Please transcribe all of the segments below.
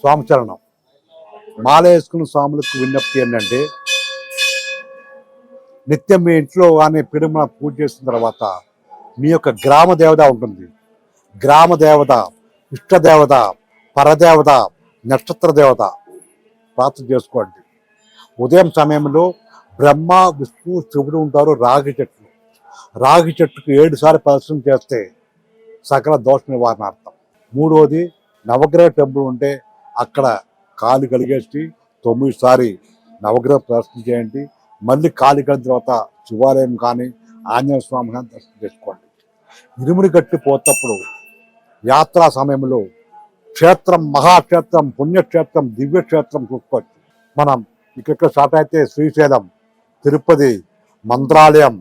స్వామి చరణం. మాల వేసుకున్న స్వాములకు విజ్ఞప్తి ఏంటంటే నిత్యం మీ ఇంట్లో కానీ పిడుమల పూజ చేసిన తర్వాత మీ యొక్క గ్రామ దేవత ఉంటుంది. గ్రామ దేవత ఇష్ట దేవత పరదేవత నక్షత్ర దేవత ప్రార్థన చేసుకోండి. ఉదయం సమయంలో బ్రహ్మ విష్ణు శివుడు ఉంటారు రాగి చెట్లు. రాగి చెట్టుకు ఏడుసార్లు పరిశ్రమ చేస్తే సకల దోష నివారణార్థం. మూడోది నవగ్రహ టెంపుల్ ఉంటే అక్కడ కాలు కలిగేసి తొమ్మిది సారి నవగ్రహ ప్రదర్శన చేయండి. మళ్ళీ కాలు కలిగిన తర్వాత శివాలయం కానీ ఆంజనేయ స్వామి కానీ దర్శనం చేసుకోండి. ఇరుముడి గట్టి పోతప్పుడు యాత్రా సమయంలో క్షేత్రం మహాక్షేత్రం పుణ్యక్షేత్రం దివ్యక్షేత్రం చూసుకోవచ్చు. మనం ఇక్కడ స్టార్ట్ అయితే శ్రీశైలం తిరుపతి మంత్రాలయం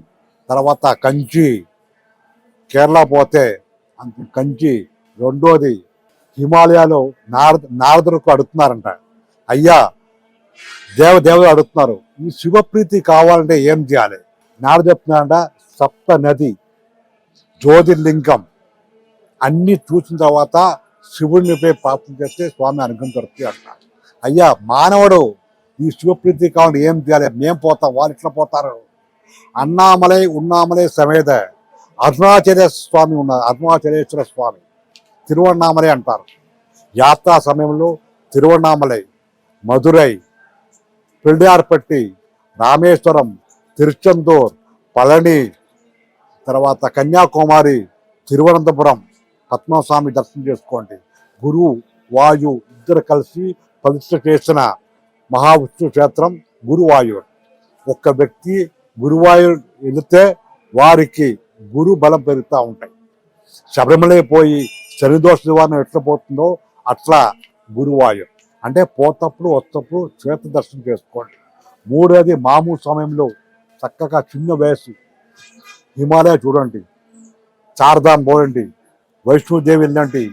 తర్వాత కంచి కేరళ పోతే అంత కంచి రెండోది హిమాలయాలో నారద నారదులకు అడుగుతున్నారంట. అయ్యా దేవ దేవతలు అడుగుతున్నారు ఈ శివప్రీతి కావాలంటే ఏం చేయాలి? నారద చెప్తున్నారంట సప్త నది జ్యోతిర్లింగం అన్ని చూసిన తర్వాత శివుడినిపై ప్రార్థన చేస్తే స్వామి అనుగ్రహం దొరుకుతుంది అంట. అయ్యా మానవుడు ఈ శివప్రీతి కావాలంటే ఏం చేయాలి? మేం పోతాం వాళ్ళు ఇట్లా పోతారు. అన్నామలై ఉన్నామలై సమేత అరుణాచల స్వామి ఉన్నారు అరుణాచలేశ్వర స్వామి. తిరువన్నామలే అంటారు. యాత్రా సమయంలో తిరువన్నామలై మధురై పెళ్ళార్పట్టి రామేశ్వరం తిరుచెందూర్ పళని తర్వాత కన్యాకుమారి తిరువనంతపురం పద్మస్వామి దర్శనం చేసుకోండి. గురువు వాయు ఇద్దరు కలిసి ప్రతిష్ఠ చేసిన మహావిష్ణు క్షేత్రం గురువాయుడు ఒక్క వ్యక్తి గురువాయుడు వెళితే వారికి గురు బలం పెరుగుతూ ఉంటాయి. శబరిమలై పోయి శనిదోష నివారణ ఎట్లా పోతుందో అట్లా గురువాయం. అంటే పోతప్పుడు వస్తప్పుడు క్షేత్ర దర్శనం చేసుకోండి. మూడోది మామూలు సమయంలో చక్కగా చిన్న వయసు. హిమాలయ చూడండి. చార్ధామ్ పోయండి వైష్ణోదేవి వెళ్ళండి.